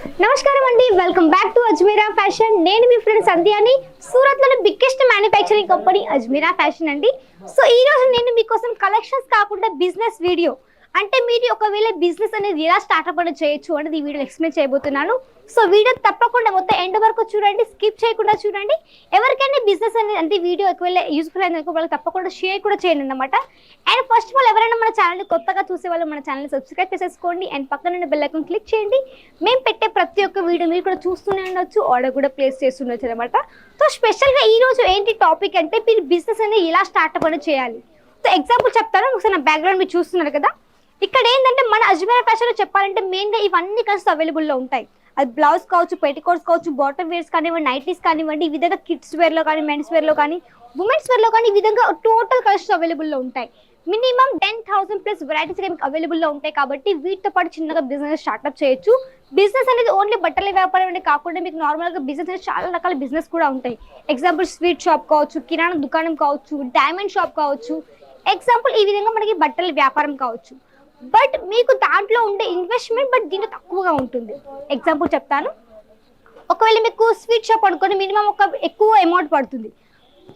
నమస్కారం అండి. Welcome back to Ajmera fashion నేను మీ ఫ్రెండ్ సంధ్యాని. సూరత్లోని biggest manufacturing company Ajmera fashion అండి. సో ఈ రోజు నేను మీకోసం కలెక్షన్స్ కాకుండా బిజినెస్ వీడియో అంటే మీరు ఒకవేళ బిజినెస్ అనేది ఎలా స్టార్ట్అప్ అనేది చేయొచ్చు అనేది ఈ వీడియో ఎక్స్ప్లెయిన్ చేయబోతున్నాను. సో వీడియో తప్పకుండా మొత్తం ఎండ్ వరకు చూడండి స్కిప్ చేయకుండా చూడండి. ఎవరికైనా బిజినెస్ అనేది అంటే వీడియో ఒకవేళ యూస్ఫుల్ అయిన వాళ్ళకి తప్పకుండా షేర్ కూడా చేయండి అనమాట అండ్ ఫస్ట్ ఆఫ్ ఆల్ ఎవరైనా మన ఛానల్ కొత్తగా చూసే వాళ్ళు మన ఛానల్ సబ్స్క్రైబ్ చేసేసుకోండి. అండ్ పక్కన బెల్ ఐకాన్ క్లిక్ చేయండి. మేము పెట్టే ప్రతి ఒక్క వీడియో మీరు కూడా చూస్తూనే ఉండొచ్చు ఆర్డర్ కూడా ప్లేస్ చేస్తుండొచ్చు అనమాట సో స్పెషల్గా ఈ రోజు ఏంటి టాపిక్ అంటే మీరు బిజినెస్ అనేది ఎలా స్టార్ట్అప్ అనేది చేయాలి. సో ఎగ్జాంపుల్ చెప్తాను ఒకసారి నా బ్యాక్గ్రౌండ్ మీరు చూస్తున్నారు కదా. ఇక్కడ ఏంటంటే మన అజ్మీర్ ఫ్యాషన్లో చెప్పాలంటే మెయిన్గా ఇవన్నీ కలిసి అవైలబుల్లో ఉంటాయి. అది బ్లౌజ్ కావచ్చు పెటికోట్స్ కావచ్చు బాటమ్ వేర్స్ కానివ్వండి నైటీస్ కానివ్వండి ఈ విధంగా కిడ్స్ వేర్లో కానీ మెన్స్ వేర్లో కానీ ఉమెన్స్ వేర్లో కానీ ఈ విధంగా టోటల్ కలర్స్ అవైలబుల్లో ఉంటాయి. Minimum ten thousand plus varieties మీకు అవైలబుల్లో ఉంటాయి కాబట్టి వీటితో పాటు చిన్నగా బిజినెస్ స్టార్ట్అప్ చేయొచ్చు. బిజినెస్ అనేది ఓన్లీ బట్టల వ్యాపారం అనేది కాకుండా మీకు నార్మల్గా బిజినెస్ అనేది చాలా రకాల బిజినెస్ కూడా ఉంటాయి. ఎగ్జాంపుల్ స్వీట్ షాప్ కావచ్చు కిరాణా దుకాణం కావచ్చు డైమండ్ షాప్ కావచ్చు. ఎగ్జాంపుల్ ఈ విధంగా మనకి బట్టల వ్యాపారం కావచ్చు. బట్ మీకు దాంట్లో ఉండే ఇన్వెస్ట్మెంట్ బట్ దీంట్లో తక్కువగా ఉంటుంది. ఎగ్జాంపుల్ చెప్తాను. ఒకవేళ మీకు స్వీట్ షాప్ అనుకోండి మినిమం ఒక ఎక్కువ అమౌంట్ పడుతుంది.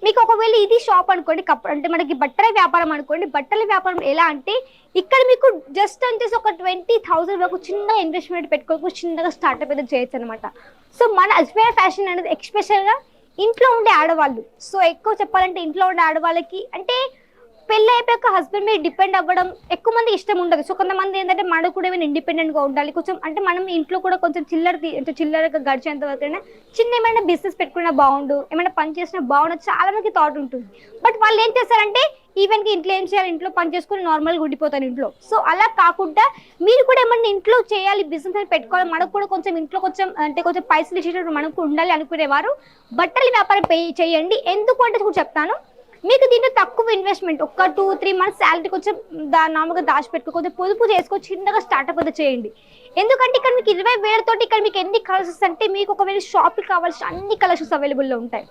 మీకు ఒకవేళ ఇది షాప్ అనుకోండి కప్ అంటే మనకి బట్టల వ్యాపారం అనుకోండి బట్టల వ్యాపారం ఎలా అంటే ఇక్కడ మీకు జస్ట్ వచ్చేసి ఒక ట్వంటీ థౌసండ్ వరకు చిన్న ఇన్వెస్ట్మెంట్ పెట్టుకోకు చిన్నగా స్టార్ట్అప్ అయితే చేయొచ్చు అనమాట సో మన అజ్మేర్ ఫ్యాషన్ అనేది ఎక్స్పెషల్గా ఇంట్లో ఉండే ఆడవాళ్ళు. సో ఎక్కువ చెప్పాలంటే ఇంట్లో ఉండే ఆడవాళ్ళకి అంటే పెళ్ళి అయిపోయాక హస్బెండ్ మీద డిపెండ్ అవ్వడం ఎక్కువ మంది ఇష్టం ఉండదు. సో కొంతమంది ఏంటంటే మనం కూడా ఏమైనా ఇండిపెండెంట్గా ఉండాలి. కొంచెం అంటే మనం ఇంట్లో కూడా కొంచెం చిల్లర అంటే చిల్లరగా గడిచేంత వరకైనా చిన్న ఏమైనా బిజినెస్ పెట్టుకున్నా బాగుండు ఏమైనా పని చేసినా బాగుండు చాలా మందికి థాట్ ఉంటుంది. బట్ వాళ్ళు ఏం చేస్తారంటే ఈవెన్కి ఇంట్లో ఏం చేయాలి? ఇంట్లో పని చేసుకుని నార్మల్గా ఉండిపోతాను ఇంట్లో. సో అలా కాకుండా మీరు కూడా ఏమన్నా ఇంట్లో చేయాలి బిజినెస్ అని పెట్టుకోవాలి. మనకు కూడా కొంచెం ఇంట్లో కొంచెం అంటే కొంచెం పైసలు ఇచ్చేటప్పుడు మనకు ఉండాలి అనుకునేవారు. బట్టల వ్యాపారం పే చేయండి. ఎందుకు అంటే కూడా చెప్తాను. మీకు దీంట్లో తక్కువ ఇన్వెస్ట్మెంట్ ఒక టూ త్రీ మంత్స్ శాలరీ కొంచెం దా నామగా దాచిపెట్టుకో కొంచెం పొదుపు చేసుకో చిన్నగా స్టార్ట్అప్ అయితే చేయండి. ఎందుకంటే ఇక్కడ మీకు ఇరవై వేలతోటి ఇక్కడ మీకు ఎన్ని కలర్స్ అంటే మీకు ఒకవేళ షాప్కి కావాల్సిన అన్ని కలర్స్ అవైలబుల్లో ఉంటాయి.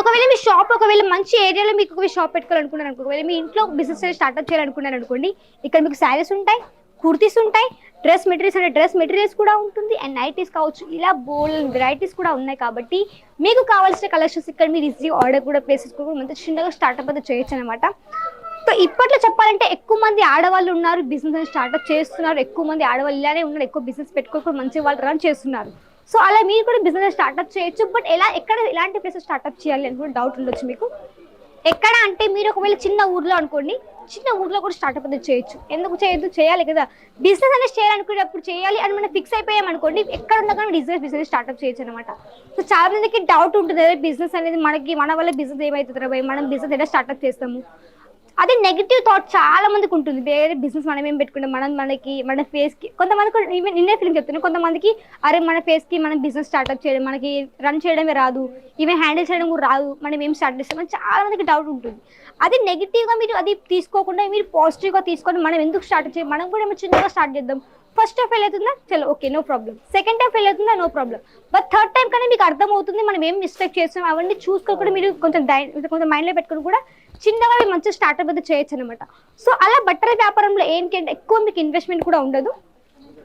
ఒకవేళ మీ షాప్ ఒకవేళ మంచి ఏరియాలో మీకు ఒకవేళ షాప్ పెట్టుకోవాలనుకున్నారు అనుకో ఒకవేళ మీ ఇంట్లో బిజినెస్ స్టార్ట్అప్ చేయాలనుకున్నారు అనుకోండి ఇక్కడ మీకు శారీస్ ఉంటాయి కుర్తీస్ ఉంటాయి డ్రెస్ మెటీరియల్స్ అంటే డ్రెస్ మెటీరియల్స్ కూడా ఉంటుంది అండ్ నైటీస్ కావచ్చు. ఇలా బోల్ వెరైటీస్ కూడా ఉన్నాయి కాబట్టి మీకు కావాల్సిన కలెక్షన్స్ ఇక్కడ మీరు ఈజీ ఆర్డర్ కూడా ప్లేస్ చేసుకోవడం మంచి చిన్నగా స్టార్ట్అప్ అయితే చేయొచ్చు అనమాట సో ఇప్పట్లో చెప్పాలంటే ఎక్కువ మంది ఆడవాళ్ళు ఉన్నారు బిజినెస్ స్టార్ట్అప్ చేస్తున్నారు. ఎక్కువ మంది ఆడవాళ్ళు ఇలానే ఉన్నారు ఎక్కువ బిజినెస్ పెట్టుకోకుండా మంచి వాళ్ళు రన్ చేస్తున్నారు. సో అలా మీరు కూడా బిజినెస్ స్టార్ట్అప్ చేయొచ్చు. బట్ ఎలా ఎక్కడ ఎలాంటి ప్లేసెస్ స్టార్ట్అప్ చేయాలి అని కూడా డౌట్ ఉండొచ్చు మీకు. ఎక్కడ అంటే మీరు ఒకవేళ చిన్న ఊర్లో అనుకోండి చిన్న ఊర్లో కూడా స్టార్ట్అప్ అనేది చేయొచ్చు. ఎందుకు చేయొద్దు? చేయాలి కదా. బిజినెస్ అనేది చేయాలనుకునేటప్పుడు చేయాలి అని మనం ఫిక్స్ అయిపోయాం అనుకోండి ఎక్కడ ఉన్నా కానీ బిజినెస్ బిజినెస్ స్టార్ట్అప్ చేయొచ్చు అనమాట సో చాలా మందికి డౌట్ ఉంటుంది. అదే బిజినెస్ అనేది మనకి మన వల్ల బిజినెస్ ఏమవుతుంది రా మనం బిజినెస్ ఎలా స్టార్ట్అప్ చేస్తాము? అది నెగిటివ్ థాట్ చాలా మందికి ఉంటుంది. వేరే బిజినెస్ మనం ఏం పెట్టుకుంటాం? మనం మనకి మన ఫేస్కి కొంతమందికి ఈవెన్ నిన్నే ఫీలింగ్ చెప్తున్నాను కొంతమందికి అరే మన ఫేస్కి మనం బిజినెస్ స్టార్ట్అప్ చేయడం మనకి రన్ చేయడమే రాదు. ఈవెన్ హ్యాండిల్ చేయడం కూడా రాదు. మనం ఏం స్టార్ట్ చేస్తాం? చాలా మందికి డౌట్ ఉంటుంది. అది నెగిటివ్గా మీరు అది తీసుకోకుండా మీరు పాజిటివ్గా తీసుకొని మనం ఎందుకు స్టార్ట్ చేయాలి మనం కూడా ఏమో చిన్నగా స్టార్ట్ చేద్దాం. ఫస్ట్ టైం ఫెయిల్ అవుతుందా? చలో okay no problem second time fail అవుతుందా? No problem but third time కానీ మీకు అర్థమవుతుంది మనం ఏం మిస్టేక్ చేస్తాం అవన్నీ చూసుకోకుండా మీరు కొంచెం డై- కొంచెం మైండ్లో పెట్టుకుని కూడా చిన్నగా మీరు మంచి స్టార్టప్ అయితే చేయొచ్చు అనమాట సో అలా బట్టల వ్యాపారంలో ఏంటంటే ఎక్కువ మీకు ఇన్వెస్ట్మెంట్ కూడా ఉండదు.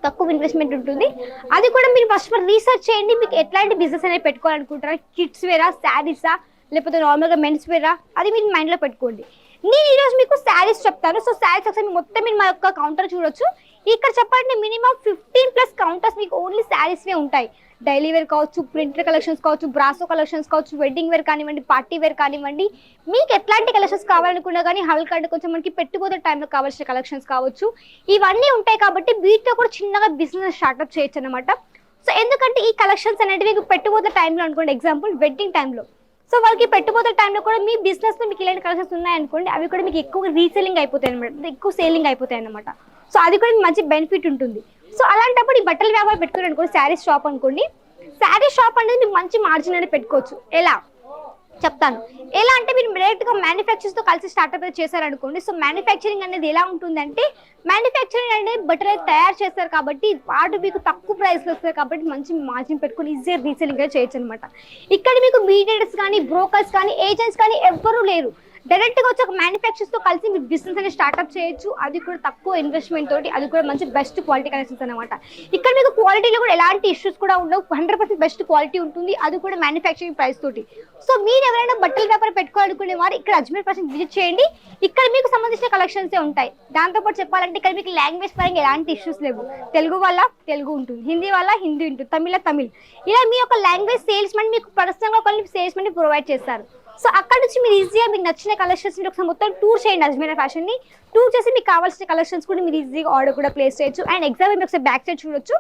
తక్కువ ఇన్వెస్ట్మెంట్ ఉంటుంది. అది కూడా మీరు ఫస్ట్ రీసెర్చ్ చేయండి. మీకు ఎట్లాంటి బిజినెస్ అనేది పెట్టుకోవాలనుకుంటారా కిడ్స్ వేరా శారీసా లేకపోతే నార్మల్గా మెన్స్ వేరా అది మీరు మైండ్లో పెట్టుకోండి. నేను ఈరోజు మీకు శారీస్ చెప్తాను. సో శారీస్ ఒకసారి మొత్తం మీరు మా యొక్క కౌంటర్ చూడొచ్చు. ఇక్కడ చెప్పండి మినిమం ఫిఫ్టీన్ ప్లస్ కౌంటర్స్ మీకు ఓన్లీ శారీస్వే ఉంటాయి. డైలీ వేర్ కావచ్చు ప్రింటర్ కలెక్షన్స్ కావచ్చు బ్రాసో కలెక్షన్స్ కావచ్చు వెడ్డింగ్ వేర్ కానివ్వండి పార్టీ వేర్ కానివ్వండి మీకు ఎట్లాంటి కలెక్షన్స్ కావాలనుకున్నా కానీ హల్క్ అంటే కొంచెం మనకి పెట్టుకోదే టైంలో కావాల్సిన కలెక్షన్స్ కావచ్చు. ఇవన్నీ ఉంటాయి కాబట్టి వీటితో కూడా చిన్నగా బిజినెస్ స్టార్ట్అప్ చేయొచ్చు అనమాట సో ఎందుకంటే ఈ కలెక్షన్స్ అనేవి మీకు పెట్టుకోదే టైంలో అనుకోండి ఎగ్జాంపుల్ వెడ్డింగ్ టైంలో సో వాళ్ళకి పెట్టుబోతుల టైంలో కూడా మీ బిజినెస్లో మీకు ఇలాంటి కలెక్షన్స్ ఉన్నాయనుకోండి అవి కూడా మీకు ఎక్కువ రీసేలింగ్ అయిపోతాయి అనమాట ఎక్కువ సేలింగ్ అయిపోతాయి అనమాట సో అది కూడా మీకు మంచి బెనిఫిట్ ఉంటుంది. సో అలాంటప్పుడు ఈ బట్టల వ్యాపారం పెట్టుకోండి అనుకోండి శారీస్ షాప్ అనుకోండి శారీ షాప్ అనేది మీకు మంచి మార్జిన్ అనేది పెట్టుకోవచ్చు. ఎలా? చెప్తాను. ఎలా అంటే మీరు డైరెక్ట్గా గా కలిసి స్టార్టప్ చేశారనుకోండి సో మ్యానుఫ్యాక్చరింగ్ అనేది ఎలా ఉంటుందంటే మ్యానుఫ్యాక్చరింగ్ అనేది బటర్ అయితే తయారు చేస్తారు కాబట్టి వాటి మీకు తక్కువ ప్రైస్ వస్తారు కాబట్టి మంచి మార్జిన్ పెట్టుకుని ఈజీగా రీసేలింగ్ చేయొచ్చు అనమాట ఇక్కడ మీకు మీడియేటర్స్ కానీ బ్రోకర్స్ కానీ ఏజెంట్స్ కానీ ఎవ్వరూ లేరు. డైరెక్ట్గా వచ్చి ఒక మ్యానుఫ్యాక్చర్స్తో కలిసి మీరు బిజినెస్ అనేది స్టార్ట్అప్ చేయొచ్చు. అది కూడా తక్కువ ఇన్వెస్ట్మెంట్ తోటి అది కూడా మంచి బెస్ట్ క్వాలిటీ కలెక్షన్స్ అనమాట ఇక్కడ మీకు క్వాలిటీలో కూడా ఎలాంటి ఇష్యూస్ కూడా ఉండవు. హండ్రెడ్ పర్సెంట్ బెస్ట్ క్వాలిటీ ఉంటుంది. అది కూడా మ్యానుఫ్యాక్చరింగ్ ప్రైస్ తోటి. సో మీరు ఎవరైనా బట్టల వ్యాపారం పెట్టుకోవాలనుకునే వారు ఇక్కడ అజ్మీర్ పర్సెంట్ విజిట్ చేయండి. ఇక్కడ మీకు సంబంధించిన కలెక్షన్స్ ఉంటాయి. దాంతోపాటు చెప్పాలంటే ఇక్కడ మీకు లాంగ్వేజ్ పరంగా ఎలాంటి ఇష్యూస్ లేవు. తెలుగు వల్ల తెలుగు ఉంటుంది. హిందీ వల్ల హిందీ ఉంటుంది. తమిళ తమిళ్. ఇలా మీ యొక్క లాంగ్వేజ్ సేల్స్ మెన్ మీకు పర్సనల్గా ఒకరిని సేల్స్ ప్రొవైడ్ చేస్తారు. సో అక్కడ నుంచి మీరు ఈజీగా మీకు నచ్చిన కలెక్షన్స్ ఒకసారి మొత్తం టూర్ చేయండి అజ్మీర్ ఫ్యాషన్ని టూర్ చేసి మీకు కావాల్సిన కలెక్షన్స్ కూడా మీరు ఈజీగా ఆర్డర్ కూడా ప్లేస్ చేయొచ్చు. అండ్ ఎగ్జామ్ మీరు ఒకసారి బ్యాక్ సైడ్ చూడొచ్చు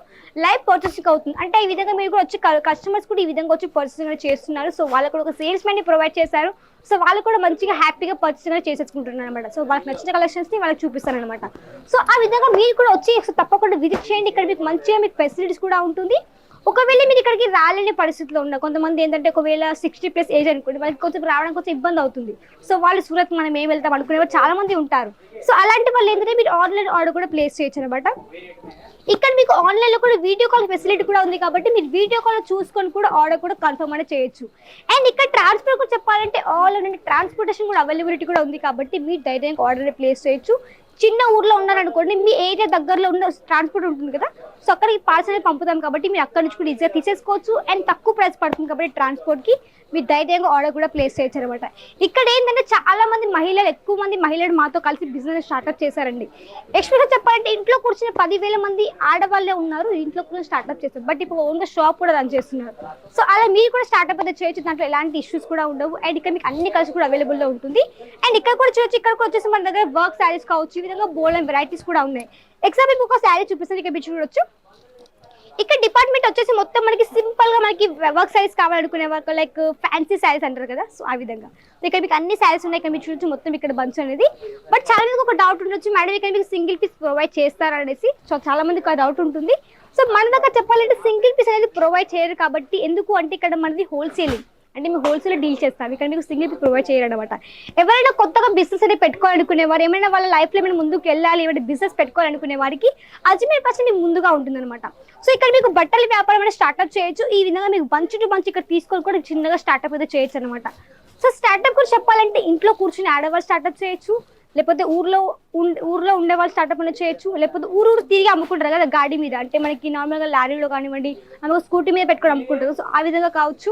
లైవ్ పర్చేసింగ్ అవుతుంది. అంటే ఈ విధంగా మీరు కూడా వచ్చి కస్టమర్స్ కూడా ఈ విధంగా వచ్చి పర్చేసింగ్ చేస్తున్నారు. సో వాళ్ళకు కూడా ఒక సేల్స్ని ప్రొవైడ్ చేశారు. సో వాళ్ళు కూడా మంచిగా హ్యాపీగా పర్చేసింగ్ చేసేసుకుంటున్నారు అనమాట సో వాళ్ళకి నచ్చిన కలెక్షన్స్ని వాళ్ళకి చూపిస్తారు అనమాట సో ఆ విధంగా మీరు కూడా వచ్చి తప్పకుండా విజిట్ చేయండి. ఇక్కడ మీకు మంచిగా మీకు ఫెసిలిటీస్ కూడా ఉంటుంది. ఒకవేళ మీరు ఇక్కడికి రాలేని పరిస్థితిలో ఉన్న కొంతమంది ఏంటంటే ఒకవేళ సిక్స్టీ ప్లస్ ఏజ్ అనుకోండి వాళ్ళకి కొంచెం రావడానికి కొంచెం ఇబ్బంది అవుతుంది. సో వాళ్ళు సూరత్ మనం ఏం వెళ్తాం అనుకునే చాలా మంది ఉంటారు. సో అలాంటి వాళ్ళు ఏంటంటే మీరు ఆన్లైన్ ఆర్డర్ కూడా ప్లేస్ చేయొచ్చు అనమాట ఇక్కడ మీకు ఆన్లైన్లో కూడా వీడియో కాల్ ఫెసిలిటీ కూడా ఉంది కాబట్టి మీరు వీడియో కాల్ చూసుకొని కూడా ఆర్డర్ కూడా కన్ఫర్మ్ అనేది చేయొచ్చు. అండ్ ఇక్కడ ట్రాన్స్పోర్ట్ కూడా చెప్పాలంటే ఆల్ ట్రాన్స్పోర్టేషన్ కూడా అవైలబిలిటీ కూడా ఉంది కాబట్టి మీరు డైరెక్ట్ ఆర్డర్ ప్లేస్ చేయొచ్చు. చిన్న ఊర్లో ఉన్నారనుకోండి మీ ఏరియా దగ్గరలో ఉన్న ట్రాన్స్పోర్ట్ ఉంటుంది కదా సో అక్కడికి పార్సల్ పంపుతాం కాబట్టి మీరు అక్కడ నుంచి కూడా ఈజీగా తీసేసుకోవచ్చు. అండ్ తక్కువ ప్రైస్ పడుతుంది కాబట్టి ట్రాన్స్పోర్ట్కి మీరు ధైర్యంగా ఆర్డర్ కూడా ప్లేస్ చేయొచ్చు అనమాట ఇక్కడ ఏంటంటే చాలా మంది మహిళలు ఎక్కువ మంది మహిళలు మాతో కలిసి బిజినెస్ స్టార్ట్అప్ చేశారండి. ఎక్స్పెక్ట్గా చెప్పాలంటే ఇంట్లో కూర్చున్న పదివేల మంది ఆడవాళ్ళే ఉన్నారు ఇంట్లో కూడా స్టార్ట్అప్ చేస్తారు. బట్ ఇప్పుడు ఓన్గా షాప్ కూడా రన్ చేస్తున్నారు. సో అలా మీరు కూడా స్టార్ట్అప్ అయితే చేయొచ్చు దాంట్లో ఎలాంటి ఇష్యూస్ కూడా ఉండవు. అండ్ ఇక్కడ మీకు అన్ని కలిసి కూడా అవైలబుల్లో ఉంటుంది. అండ్ ఇక్కడ కూడా చూడొచ్చు ఇక్కడ కూడా వచ్చేసి మన దగ్గర వర్క్ శారీస్ కావచ్చు విధంగా బోల్డ్ అండ్ వెరైటీస్ కూడా ఉన్నాయి. ఎగ్జాంపుల్ మీకు ఒక శారీ చూపిస్తుంది ఇక్కడ చూడొచ్చు? ఇక్కడ డిపార్ట్మెంట్ వచ్చేసి మొత్తం మనకి సింపుల్గా మనకి వర్క్ సైజ్ కావాలనుకునే వరకు లైక్ ఫ్యాన్సీ శారీస్ అంటారు కదా సో ఆ విధంగా. ఇక్కడ మీకు అన్ని శారీస్ ఉన్నాయి ఇక్కడ మీరు చూడొచ్చు మొత్తం ఇక్కడ బంచ్ అనేది. బట్ చాలా మందికి ఒక డౌట్ ఉండొచ్చు మేడం ఇక్కడ మీకు సింగిల్ పీస్ ప్రొవైడ్ చేస్తారనేసి సో చాలా మందికి ఆ డౌట్ ఉంటుంది. సో మన దగ్గర చెప్పాలంటే సింగిల్ పీస్ అనేది ప్రొవైడ్ చేయరు కాబట్టి ఎందుకు? అంటే ఇక్కడ మనది హోల్సేలింగ్ అంటే మేము హోల్సేల్ డీల్ చేస్తాం. ఇక్కడ మీకు సింగిల్ ప్రొవైడ్ చేయరు అనమాట ఎవరైనా కొత్తగా బిజినెస్ అనేది పెట్టుకోవాలనుకునే వారు ఏమైనా వాళ్ళ లైఫ్లో ఏమైనా ముందుకు వెళ్ళాలి ఏమైనా బిజినెస్ పెట్టుకోవాలనుకునే వారికి అజ్మీర్ పర్సెంట్ మీకు ముందుగా ఉంటుందన్నమాట. సో ఇక్కడ మీకు బట్టల వ్యాపారం అనేది స్టార్ట్అప్ చేయొచ్చు. ఈ విధంగా మీకు మంచి టు మంచి ఇక్కడ తీసుకొని కూడా చిన్నగా స్టార్ట్అప్ అయితే చేయొచ్చు అనమాట సో స్టార్ట్అప్ కూడా చెప్పాలంటే ఇంట్లో కూర్చుని ఆడవాళ్ళు స్టార్ట్అప్ చేయొచ్చు. లేకపోతే ఊర్లో ఉండే ఊర్లో ఉండే వాళ్ళు స్టార్ట్అప్ అనేది చేయొచ్చు. లేకపోతే ఊరు ఊరు తిరిగి అమ్ముకుంటారు కదా గాడి మీద. అంటే మనకి నార్మల్గా లారీలో కానివ్వండి మనకు స్కూటీ మీద పెట్టుకొని అమ్ముకుంటారు సో ఆ విధంగా కావచ్చు.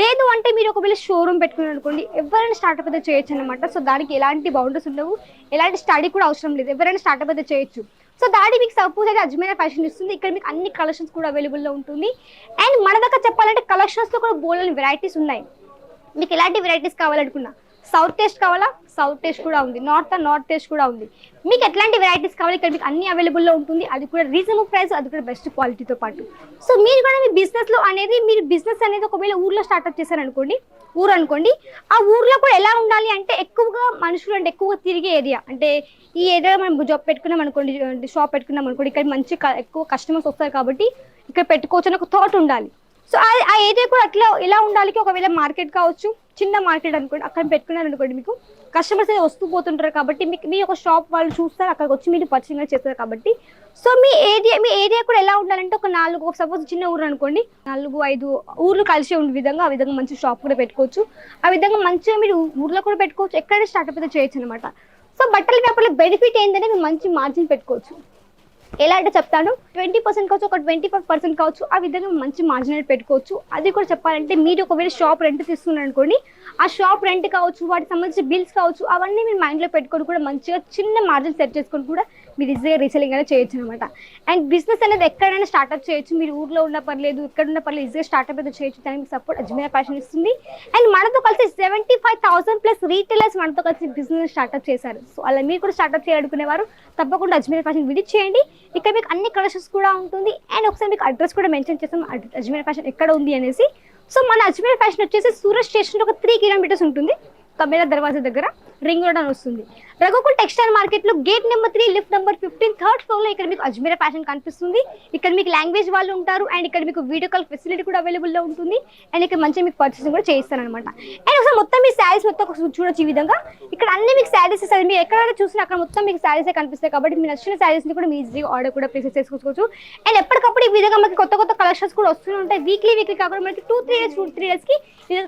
లేదు అంటే మీరు ఒకవేళ షోరూమ్ పెట్టుకున్నారు అనుకోండి ఎవరైనా స్టార్ట్అప్ అయితే చేయొచ్చు అనమాట సో దానికి ఎలాంటి బౌండరీస్ ఉండవు. ఎలాంటి స్టడీ కూడా అవసరం లేదు. ఎవరైనా స్టార్ట్అప్ అయితే చేయొచ్చు. సో దాడి మీకు సపోజ్ అయితే అజ్మీరా ఫ్యాషన్ ఇస్తుంది. ఇక్కడ మీకు అన్ని కలెక్షన్స్ కూడా అవైలబుల్లో ఉంటుంది. అండ్ మన దగ్గర చెప్పాలంటే కలెక్షన్స్లో కూడా బోల్డ్ వెరైటీస్ ఉన్నాయి. మీకు ఎలాంటి వెరైటీస్ కావాలనుకున్నా సౌత్ టేస్ట్ కావాలా? సౌత్ టేస్ట్ కూడా ఉంది. నార్త్ నార్త్ టేస్ట్ కూడా ఉంది. మీకు ఎట్లాంటి వెరైటీస్ కావాలి? ఇక్కడ మీకు అన్ని అవైలబుల్లో ఉంటుంది. అది కూడా రీజనబుల్ ప్రైస్ అది కూడా బెస్ట్ క్వాలిటీతో పాటు. సో మీరు కూడా మీ బిజినెస్లో అనేది మీరు బిజినెస్ అనేది ఒకవేళ ఊర్లో స్టార్ట్అప్ చేశారనుకోండి ఊరు అనుకోండి ఆ ఊర్లో కూడా ఎలా ఉండాలి అంటే ఎక్కువగా మనుషులు అంటే ఎక్కువగా తిరిగే ఏరియా అంటే ఈ ఏరియాలో మనం జాబ్ పెట్టుకున్నాం అనుకోండి షాప్ పెట్టుకున్నాం అనుకోండి ఇక్కడ మంచి ఎక్కువ కస్టమర్స్ వస్తారు కాబట్టి ఇక్కడ పెట్టుకోవచ్చు అని ఒక థాట్ ఉండాలి. సో ఆ ఏరియా కూడా అట్లా ఎలా ఉండాలి? ఒకవేళ మార్కెట్ కావచ్చు చిన్న మార్కెట్ అనుకోండి అక్కడ పెట్టుకున్నారు అనుకోండి మీకు కస్టమర్స్ అయితే వస్తూ పోతుంటారు కాబట్టి మీకు మీ ఒక షాప్ వాళ్ళు చూస్తారు అక్కడికి వచ్చి మీరు పర్చేసింగ్ చేస్తారు కాబట్టి. సో మీ ఏరియా మీ ఏరియా కూడా ఎలా ఉండాలంటే ఒక నాలుగు సపోజ్ చిన్న ఊరు అనుకోండి నాలుగు ఐదు ఊర్లు కలిసి ఉండే విధంగా ఆ విధంగా మంచి షాప్ కూడా పెట్టుకోవచ్చు. ఆ విధంగా మంచిగా మీరు ఊర్లో కూడా పెట్టుకోవచ్చు ఎక్కడైనా స్టార్ట్అప్ అయితే చేయొచ్చు అనమాట సో బట్టల వ్యాపారంలో బెనిఫిట్ ఏంటంటే మీరు మంచి మార్జిన్ పెట్టుకోవచ్చు. ఎలా అంటే చెప్తాను ట్వంటీ పర్సెంట్ కావచ్చు ఒక ట్వంటీ ఫైవ్ పర్సెంట్ కావచ్చు ఆ విధంగా మంచి మార్జిన్ పెట్టుకోవచ్చు. అది కూడా చెప్పాలంటే మీరు ఒకవేళ షాప్ రెంట్ తీసుకున్నారు అనుకోండి ఆ షాప్ రెంట్ కావచ్చు వాటికి సంబంధించిన బిల్స్ కావచ్చు అవన్నీ మీరు మైండ్లో పెట్టుకొని కూడా మంచిగా చిన్న మార్జిన్ సెట్ చేసుకొని కూడా మీరు ఈజీగా రీసెలింగ్ అనేది చేయొచ్చు అనమాట అండ్ బిజినెస్ అనేది ఎక్కడైనా స్టార్ట్అప్ చేయొచ్చు. మీరు ఊర్లో ఉన్న పర్లేదు ఇక్కడ ఉన్న పర్లేదు ఈజీగా స్టార్ట్అప్ అయితే చేయొచ్చు. దానికి సపోర్ట్ అజ్మీరా ఫ్యాషన్ ఇస్తుంది. అండ్ మనతో కలిసి seventy five thousand plus retailers మనతో కలిసి బిజినెస్ స్టార్ట్అప్ చేశారు. సో అలా మీరు కూడా స్టార్ట్అప్ చేయాలనుకునేవారు తప్పకుండా అజ్మీర్ ఫ్యాషన్ విజిట్ చేయండి. ఇక్కడ మీకు అన్ని కలెక్షన్స్ కూడా ఉంటుంది. అండ్ ఒకసారి మీకు అడ్రస్ కూడా మెన్షన్ చేస్తాం. అడ్- అజ్మీర్ ఫ్యాషన్ ఎక్కడ ఉంది అనేసి. సో మన అజ్మీర్ ఫ్యాషన్ వచ్చేసి సూరత్ స్టేషన్ ఒక త్రీ కిలోమీటర్స్ ఉంటుంది. కబేరా దర్వాజా దగ్గర రింగ్ రోడ్ అని వస్తుంది. రఘుకుల్ టెక్స్టైల్ మార్కెట్లో gate number three lift number fifteen third ఫ్లోర్లో ఇక్కడ మీకు అజ్మీరా ఫ్యాషన్ కనిపిస్తుంది. ఇక్కడ మీకు లాంగ్వేజ్ వాళ్ళు ఉంటారు అండ్ ఇక్కడ మీకు వీడియో కాల్ ఫెసిలిటీ కూడా అవైలబుల్లో ఉంటుంది. అండ్ ఇక్కడ మంచిగా మీకు పర్చేసింగ్ కూడా చేయిస్తాను అనమాట అండ్ ఒకసారి మొత్తం మీ శారీస్ మొత్తం ఒకసారి చూడొచ్చు ఈ విధంగా. ఇక్కడ అన్ని మీకు శారీస్ ఇస్తారు మీరు ఎక్కడైనా చూసినా అక్కడ మొత్తం మీకు శారీస్ కనిపిస్తాయి కాబట్టి మీరు నచ్చిన శారీస్ని కూడా మీ ఈజీగా ఆర్డర్ కూడా ప్లేస్ చేసుకోవచ్చు. అండ్ ఎప్పటికప్పుడు ఈ విధంగా మనకి కొత్త కొత్త కలెక్షన్స్ కూడా వస్తూనే ఉంటాయి. వీక్లీ వీక్లీ కాకుండా మనకి two three days two three డేస్కి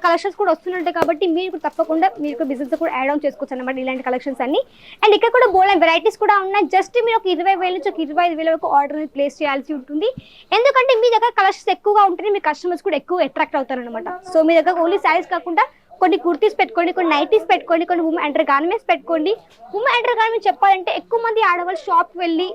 కలెక్షన్స్ కూడా వస్తుంటాయి కాబట్టి మీరు తప్పకుండా మీకు బిజినెస్ కూడా యాడ్ ఆన్ చేసుకోవచ్చు అనమాట ఇలాంటి కలెక్షన్స్ అన్ని. అండ్ ఇక్కడ కూడా బోల్డ్ వెరైటీస్ కూడా ఉన్నాయి జస్ట్ మీరు ఒక ఇరవై వేల నుంచి ఒక ఇరవై ఐదు వేల వరకు ఆర్డర్ ప్లేస్ చేయాల్సి ఉంటుంది. ఎందుకంటే మీ దగ్గర కలెక్షన్స్ ఎక్కువగా ఉంటేనే మీ కస్టమర్స్ కూడా ఎక్కువ అట్రాక్ట్ అవుతారు అనమాట సో మీ దగ్గర ఓన్లీ శారీస్ కాకుండా కొన్ని కుర్తీస్ పెట్టుకోండి కొన్ని నైటీస్ పెట్టుకోండి కొన్ని ఉమెన్ అండర్ గార్మెంట్స్ పెట్టుకోండి. ఉమెన్ అండర్ గార్మెంట్స్ చెప్పాలంటే ఎక్కువ మంది ఆడవాళ్ళు షాప్కి వెళ్ళి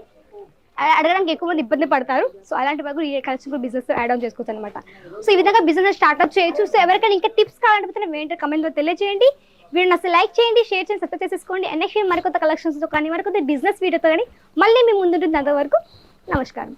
అడగడానికి ఎక్కువ మంది ఇబ్బంది పడతారు. సో అలాంటి వరకు ఈ కలెక్షన్ బిజినెస్ యాడ్ ఆన్ చేసుకోవచ్చు అనమాట సో ఈ విధంగా బిజినెస్ స్టార్ట్అప్ చేయొచ్చు. సో ఎవరికైనా ఇంకా టిప్స్ కావాలంటే ఏంటో కమెంట్లో తెలియజేయండి వీడిని అసలు లైక్ చేయండి షేర్ చేసి సబ్స్క్రైబ్ చేసేసుకోండి. నెక్స్ట్ మరికొత్త కలెక్షన్స్ కానీ మరికొత్త బిజినెస్ వీడియోతో కానీ మళ్ళీ మీ ముందుంటుంది అంతవరకు నమస్కారం.